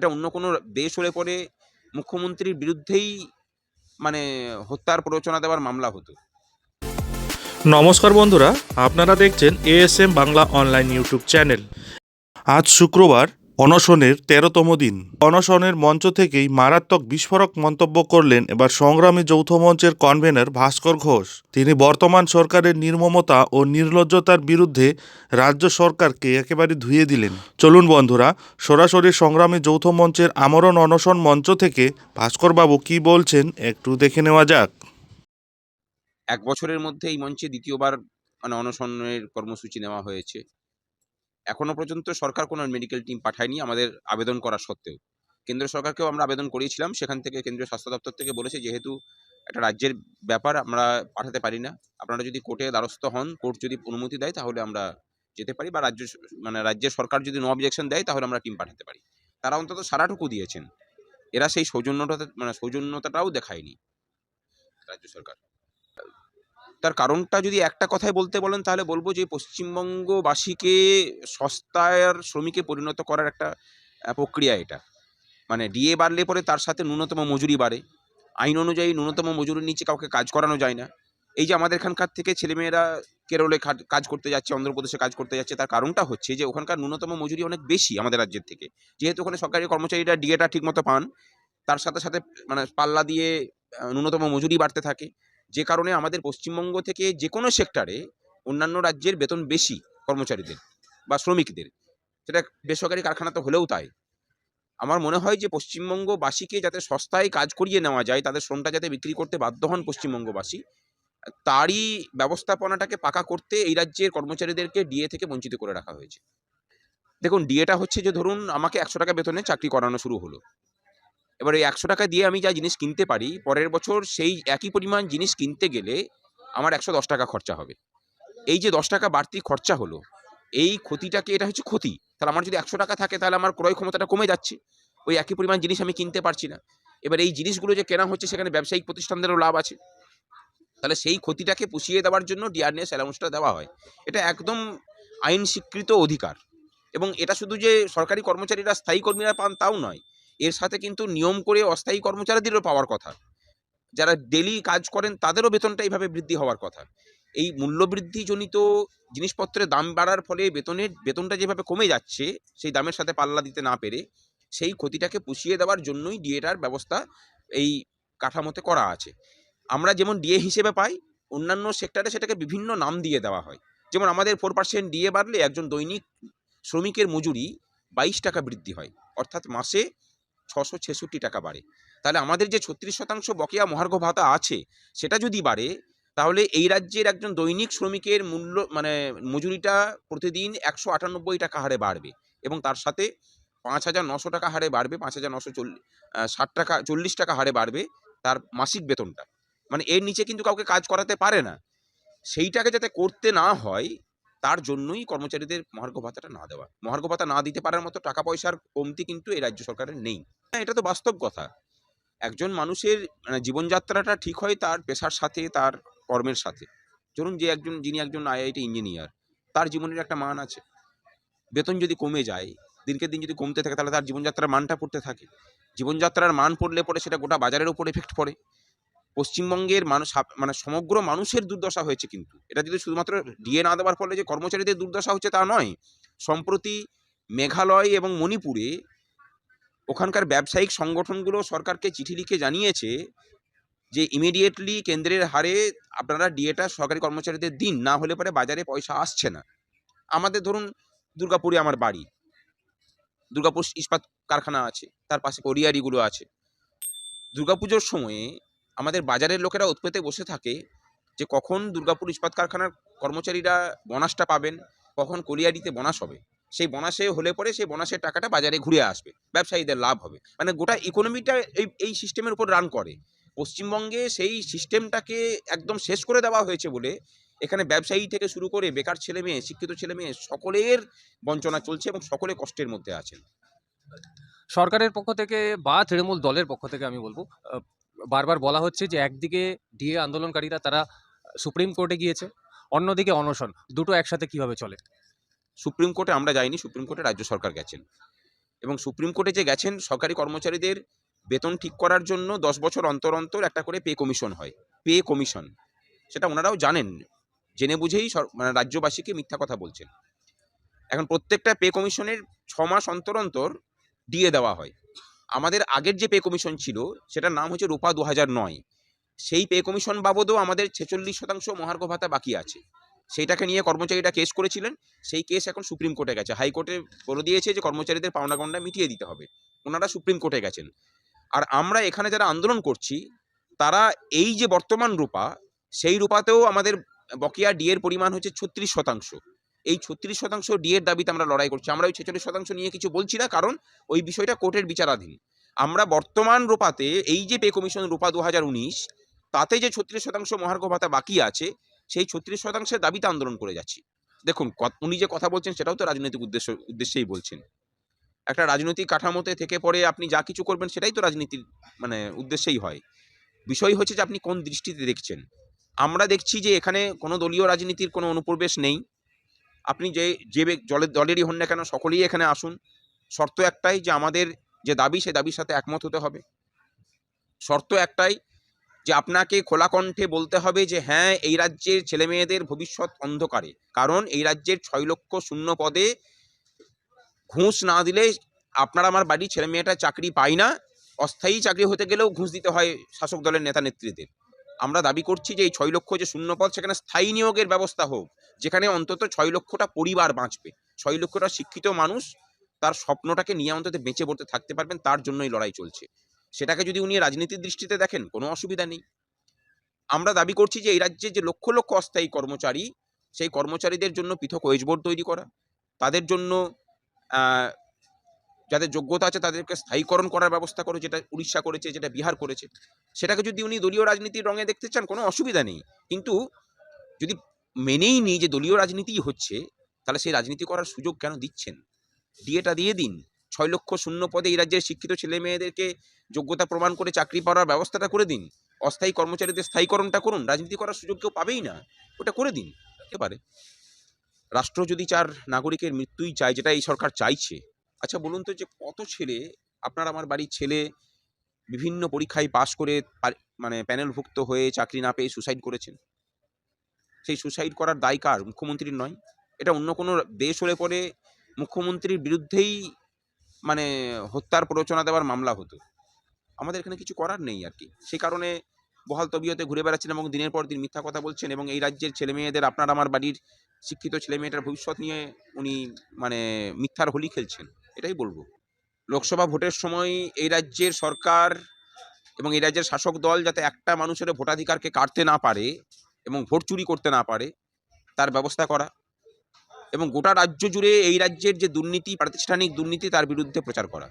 এটা অন্য কোনো দেশ হলে পরে মুখ্যমন্ত্রীর বিরুদ্ধেই মানে হত্যার প্ররোচনা দেওয়ার মামলা হতো। নমস্কার বন্ধুরা, আপনারা দেখছেন ASM Bangla online YouTube channel আজ শুক্রবার অনশনের তেরোতম দিন। অনশনের মঞ্চ থেকেই মারাত্মক বিস্ফোরক মন্তব্য করলেন এবার সংগ্রামী যৌথ মঞ্চের কনভেনর ভাস্কর ঘোষ। তিনি বর্তমান সরকারের নির্মমতা ও নির্লজ্জতার বিরুদ্ধে রাজ্য সরকারকে একেবারে ধুয়ে দিলেন। চলুন বন্ধুরা, সরাসরি সংগ্রামী যৌথ মঞ্চের আমরণ অনশন মঞ্চ থেকে ভাস্করবাবু কি বলছেন একটু দেখে নেওয়া যাক। এক বছরের মধ্যে এই মঞ্চে দ্বিতীয়বার মানে অনশনের কর্মসূচি নেওয়া হয়েছে। এখনও পর্যন্ত সরকার কোনো মেডিকেল টিম পাঠায়নি আমাদের আবেদন করা সত্ত্বেও। কেন্দ্র সরকারকেও আমরা আবেদন করিয়েছিলাম, সেখান থেকে কেন্দ্রীয় স্বাস্থ্য দপ্তর থেকে বলেছে, যেহেতু একটা রাজ্যের ব্যাপার আমরা পাঠাতে পারি না, আপনারা যদি কোর্টে দ্বারস্থ হন, কোর্ট যদি অনুমতি দেয়, তাহলে আমরা যেতে পারি বা রাজ্য মানে রাজ্যের সরকার যদি নো অবজেকশন দেয়, তাহলে আমরা টিম পাঠাতে পারি। তারা অন্তত সারাটুকু দিয়েছেন। এরা সেই সৌজন্যটা মানে সৌজন্যতাটাও দেখায়নি রাজ্য সরকার। তার কারণটা যদি একটা কথায় বলতে বলেন, তাহলে বলব যে পশ্চিমবঙ্গবাসীকে সস্তার শ্রমিকে পরিণত করার একটা প্রক্রিয়া এটা। মানে ডিএ বাড়লে পরে তার সাথে ন্যূনতম মজুরি বাড়ে। আইন অনুযায়ী ন্যূনতম মজুরির নিচে কাউকে কাজ করানো যায় না। এই যে আমাদের এখানকার থেকে ছেলেমেয়েরা কেরলে কাজ করতে যাচ্ছে, অন্ধ্রপ্রদেশে কাজ করতে যাচ্ছে, তার কারণটা হচ্ছে যে ওখানকার ন্যূনতম মজুরি অনেক বেশি আমাদের রাজ্যের থেকে। যেহেতু ওখানে সরকারি কর্মচারীরা ডিএটা ঠিকমতো পান, তার সাথে সাথে মানে পাল্লা দিয়ে ন্যূনতম মজুরি বাড়তে থাকে। যে কারণে আমাদের পশ্চিমবঙ্গ থেকে যে কোনো সেক্টরে অন্যান্য রাজ্যের বেতন বেশি কর্মচারীদের বা শ্রমিকদের। সেটা বেসরকারি কারখানা তো হলেও তাই। আমার মনে হয় যে পশ্চিমবঙ্গবাসীকে যাতে সস্তায় কাজ করিয়ে নেওয়া যায়, তাদের শ্রমটা যাতে বিক্রি করতে বাধ্য হন পশ্চিমবঙ্গবাসী, তারই ব্যবস্থাপনাটাকে পাকা করতে এই রাজ্যের কর্মচারীদেরকে ডিএ থেকে বঞ্চিত করে রাখা হয়েছে। দেখুন ডিএটা হচ্ছে যে ধরুন আমাকে একশো টাকা বেতনে চাকরি করানো শুরু হলো। এবার এই একশো টাকা দিয়ে আমি যা জিনিস কিনতে পারি, পরের বছর সেই একই পরিমাণ জিনিস কিনতে গেলে আমার একশো দশ টাকা খরচা হবে। এই যে দশ টাকা বাড়তি খরচা হলো, এই ক্ষতিটাকে, এটা হচ্ছে ক্ষতি। তাহলে আমার যদি একশো টাকা থাকে, তাহলে আমার ক্রয় ক্ষমতাটা কমে যাচ্ছে। ওই একই পরিমাণ জিনিস আমি কিনতে পারছি না। এবার এই জিনিসগুলো যে কেনা হচ্ছে, সেখানে ব্যবসায়িক প্রতিষ্ঠানদেরও লাভ আছে। তাহলে সেই ক্ষতিটাকে পুষিয়ে দেওয়ার জন্য ডিআরএস অ্যালাউন্সটা দেওয়া হয়। এটা একদম আইন স্বীকৃত অধিকার। এবং এটা শুধু যে সরকারি কর্মচারীরা, স্থায়ী কর্মীরা পান, তাও নয়। এর সাথে কিন্তু নিয়ম করে অস্থায়ী কর্মচারীদেরও পাওয়ার কথা। যারা ডেলি কাজ করেন, তাদেরও বেতনটা এইভাবে বৃদ্ধি হওয়ার কথা। এই মূল্যবৃদ্ধিজনিত জিনিসপত্রের দাম বাড়ার ফলে বেতনের, বেতনটা যেভাবে কমে যাচ্ছে, সেই দামের সাথে পাল্লা দিতে না পেরে সেই ক্ষতিটাকে পুষিয়ে দেওয়ার জন্যই ডিএটার ব্যবস্থা এই কাঠামোতে করা আছে। আমরা যেমন ডিএ হিসেবে পাই, অন্যান্য সেক্টরে সেটাকে বিভিন্ন নাম দিয়ে দেওয়া হয়। যেমন আমাদের ফোর পার্সেন্ট ডিএ বাড়লে একজন দৈনিক শ্রমিকের মজুরি বাইশ টাকা বৃদ্ধি হয়। অর্থাৎ মাসে ছশো ছেষট্টি টাকা বাড়ে। তাহলে আমাদের যে ছত্রিশ শতাংশ বকেয়া মহার্ঘ ভাতা আছে, সেটা যদি বাড়ে, তাহলে এই রাজ্যের একজন দৈনিক শ্রমিকের মূল্য মানে মজুরিটা প্রতিদিন একশো আটানব্বই টাকা হারে বাড়বে এবং তার সাথে পাঁচ হাজার নশো টাকা হারে বাড়বে, পাঁচ হাজার নশো চল্লিশ ষাট টাকা, চল্লিশ টাকা হারে বাড়বে তার মাসিক বেতনটা। মানে এর নিচে কিন্তু কাউকে কাজ করাতে পারে না। সেইটাকে যাতে করতে না হয় তার জন্যই কর্মচারীদের মহার্ঘ ভাতাটা না দেওয়া। মহার্ঘ ভাতা না দিতে পারার মতো টাকা পয়সার কমতি কিন্তু এই রাজ্য সরকারের নেই। হ্যাঁ এটা তো বাস্তব কথা। একজন মানুষের মানে জীবনযাত্রাটা ঠিক হয় তার পেশার সাথে, তার কর্মের সাথে। ধরুন যে একজন, যিনি একজন আইআইটি ইঞ্জিনিয়ার, তার জীবনের একটা মান আছে। বেতন যদি কমে যায়, দিনকে দিন যদি কমতে থাকে, তাহলে তার জীবনযাত্রার মানটা পড়তে থাকে। জীবনযাত্রার মান পড়লে পরে সেটা গোটা বাজারের উপর এফেক্ট পড়ে। পশ্চিমবঙ্গের মানুষ মানে সমগ্র মানুষের দুর্দশা হয়েছে কিন্তু। এটা যদি শুধুমাত্র ডিএ না দেওয়ার ফলে যে কর্মচারীদের দুর্দশা হচ্ছে তা নয় সম্প্রতি মেঘালয় এবং মণিপুরে ওখানকার ব্যবসায়িক সংগঠনগুলো সরকারকে চিঠি লিখে জানিয়েছে যে ইমিডিয়েটলি কেন্দ্রের হারে আপনারা ডিএটা সরকারি কর্মচারীদের দিন না হলে পরে বাজারে পয়সা আসছে না। আমাদের ধরুন দুর্গাপুরে আমার বাড়ি দুর্গাপুর ইস্পাত কারখানা আছে তার পাশে কোরিয়ারিগুলো আছে। দুর্গাপুজোর সময়ে আমাদের বাজারের লোকেরা উৎপেতে বসে থাকে যে কখন দুর্গাপুর ইস্পাত কারখানার কর্মচারীরা বোনাসটা পাবেন, কখন কোলিয়ারিতে বোনাস হবে। সেই বোনাসে হলে পরে সেই বোনাসের টাকাটা বাজারে ঘুরে আসবে, ব্যবসায়ীদের লাভ হবে। মানে গোটা ইকোনমিটা এই এই সিস্টেমের উপর রান করে। পশ্চিমবঙ্গে সেই সিস্টেমটাকে একদম শেষ করে দেওয়া হয়েছে বলে এখানে ব্যবসায়ী থেকে শুরু করে বেকার ছেলে মেয়ে, শিক্ষিত ছেলে মেয়ে সকলের বঞ্চনা চলছে এবং সকলে কষ্টের মধ্যে আছেন। সরকারের পক্ষ থেকে বা তৃণমূল দলের পক্ষ থেকে আমি বলব বারবার বলা হচ্ছে যে, একদিকে ডিএ আন্দোলনকারীরা তারা সুপ্রিম কোর্টে গিয়েছে, অন্যদিকে অনশন। দুটো একসাথে কীভাবে চলে? সুপ্রিম কোর্টে আমরা যাইনি, সুপ্রিম কোর্টে রাজ্য সরকার গেছেন। এবং সুপ্রিম কোর্টে যে গেছেন, সরকারি কর্মচারীদের বেতন ঠিক করার জন্য দশ বছর অন্তর অন্তর একটা করে পে কমিশন হয়, পে কমিশন। সেটা ওনারাও জানেন, জেনে বুঝেই মানে রাজ্যবাসীকে মিথ্যা কথা বলছেন। এখন প্রত্যেকটা পে কমিশনের ছ মাস অন্তর অন্তর দিয়ে দেওয়া হয়। আমাদের আগের যে পে কমিশন ছিল, সেটার নাম হচ্ছে রূপা দু নয়। সেই পে কমিশন বাবদও আমাদের ছেচল্লিশ শতাংশ মহার্ঘ ভাতা বাকি আছে। সেইটাকে নিয়ে কর্মচারীরা কেস করেছিলেন। সেই কেস এখন সুপ্রিম কোর্টে গেছে। হাইকোর্টে বলে দিয়েছে যে কর্মচারীদের পাওনা মিটিয়ে দিতে হবে। ওনারা সুপ্রিম কোর্টে গেছেন। আর আমরা এখানে যারা আন্দোলন করছি, তারা এই যে বর্তমান রূপা, সেই রূপাতেও আমাদের বকেয়া ডি এর পরিমাণ হচ্ছে ছত্রিশ শতাংশ। এই ছত্রিশ শতাংশ ডি এর দাবিতে আমরা লড়াই করছি। আমরা ওই ছেচল্লিশ শতাংশ নিয়ে কিছু বলছি না, কারণ ওই বিষয়টা কোর্টের বিচারাধীন। আমরা বর্তমান রূপাতে এই যে পে কমিশন রূপা দু হাজার উনিশ, তাতে যে ছত্রিশ শতাংশ মহার্ঘ ভাতা বাকি আছে, সেই ছত্রিশ শতাংশের দাবিতে আন্দোলন করে যাচ্ছি। দেখুন উনি যে কথা বলছেন সেটাও তো রাজনৈতিক উদ্দেশ্য, উদ্দেশ্যেই বলছেন। একটা রাজনৈতিক কাঠামোতে থেকে পরে আপনি যা কিছু করবেন সেটাই তো রাজনীতির মানে উদ্দেশ্যেই হয়। বিষয় হচ্ছে যে আপনি কোন দৃষ্টিতে দেখছেন? আমরা দেখছি যে এখানে কোনো দলীয় রাজনীতির কোনো অনুপ্রবেশ নেই। আপনি যে যে জলের দলেরই হন না কেন, সকলেই এখানে আসুন। শর্ত একটাই যে, আমাদের যে দাবি, সে দাবির সাথে একমত হতে হবে। শর্ত একটাই যে, আপনাকে খোলা কণ্ঠে বলতে হবে যে হ্যাঁ এই রাজ্যের ছেলে মেয়েদের ভবিষ্যৎ অন্ধকারে। কারণ এই রাজ্যের ছয় লক্ষ শূন্য পদে ঘুষ না দিলে আপনার আমার বাড়ির ছেলে মেয়েটা চাকরি পায় না। অস্থায়ী চাকরি হতে গেলেও ঘুষ দিতে হয় শাসক দলের নেতা নেত্রীদের আমরা দাবি করছি যে, এই ছয় লক্ষ যে শূন্য পদ, সেখানে স্থায়ী নিয়োগের ব্যবস্থা হোক। যেখানে অন্তত ছয় লক্ষটা পরিবার বাঁচবে। ছয় লক্ষটা শিক্ষিত মানুষ তার স্বপ্নটাকে নিয়ে অন্তত বেঁচে পড়তে থাকতে পারবেন, তার জন্যই লড়াই চলছে। সেটাকে যদি উনি রাজনীতির দৃষ্টিতে দেখেন, কোনো অসুবিধা নেই। আমরা দাবি করছি যে, এই রাজ্যে যে লক্ষ লক্ষ অস্থায়ী কর্মচারী, সেই কর্মচারীদের জন্য পৃথক ওয়েজ বোর্ড তৈরি করা, তাদের জন্য যাদের যোগ্যতা আছে তাদেরকে স্থায়ীকরণ করার ব্যবস্থা করে, যেটা উড়িষ্যা করেছে, যেটা বিহার করেছে। সেটাকে যদি উনি দলীয় রাজনীতির রঙে দেখতে চান, কোনো অসুবিধা নেই। কিন্তু যদি মেনেই নিই যে দলীয় রাজনীতিই হচ্ছে, তাহলে সেই রাজনীতি করার সুযোগ কেন দিচ্ছেন? ডিএটা দিয়ে দিন। ছয় লক্ষ শূন্য পদে এই রাজ্যের শিক্ষিত ছেলে মেয়েদেরকে যোগ্যতা প্রমাণ করে চাকরি পাওয়ার ব্যবস্থাটা করে দিন। অস্থায়ী কর্মচারীদের স্থায়ীকরণটা করুন। রাজনীতি করার সুযোগ কেউ পাবেই না। ওটা করে দিন। হতে পারে রাষ্ট্র যদি চার নাগরিকের মৃত্যুই চায়, যেটা এই সরকার চাইছে। আচ্ছা বলুন তো যে কত ছেলে, আপনার আমার বাড়ির ছেলে বিভিন্ন পরীক্ষায় পাশ করে মানে প্যানেলভুক্ত হয়ে চাকরি না পেয়ে সুসাইড করেছেন? সেই সুসাইড করার দায় কার? মুখ্যমন্ত্রীর নয়। এটা অন্য কোনো দেশ হলে পরে মুখ্যমন্ত্রীর বিরুদ্ধেই মানে হত্যার প্ররোচনা দেওয়ার মামলা হতো। আমাদের এখানে কিছু করার নেই আর কি। সেই কারণে বহাল তবিয়তে ঘুরে বেড়াচ্ছেন এবং দিনের পর দিন মিথ্যা কথা বলছেন এবং এই রাজ্যের ছেলে মেয়েদের আপনার আমার বাড়ির শিক্ষিত ছেলে মেয়েটার ভবিষ্যৎ নিয়ে উনি মানে মিথ্যার হোলি খেলছেন। এটাই বলব। লোকসভা ভোটের সময় এই রাজ্যের সরকার এবং এই রাজ্যের শাসক দল যাতে একটা মানুষের ভোটাধিকারকে কাটতে না পারে এবং ভোট চুরি করতে না পারে, তার ব্যবস্থা করা এবং গোটা রাজ্য জুড়ে এই রাজ্যের যে দুর্নীতি, প্রাতিষ্ঠানিক দুর্নীতি, তার বিরুদ্ধে প্রচার করা।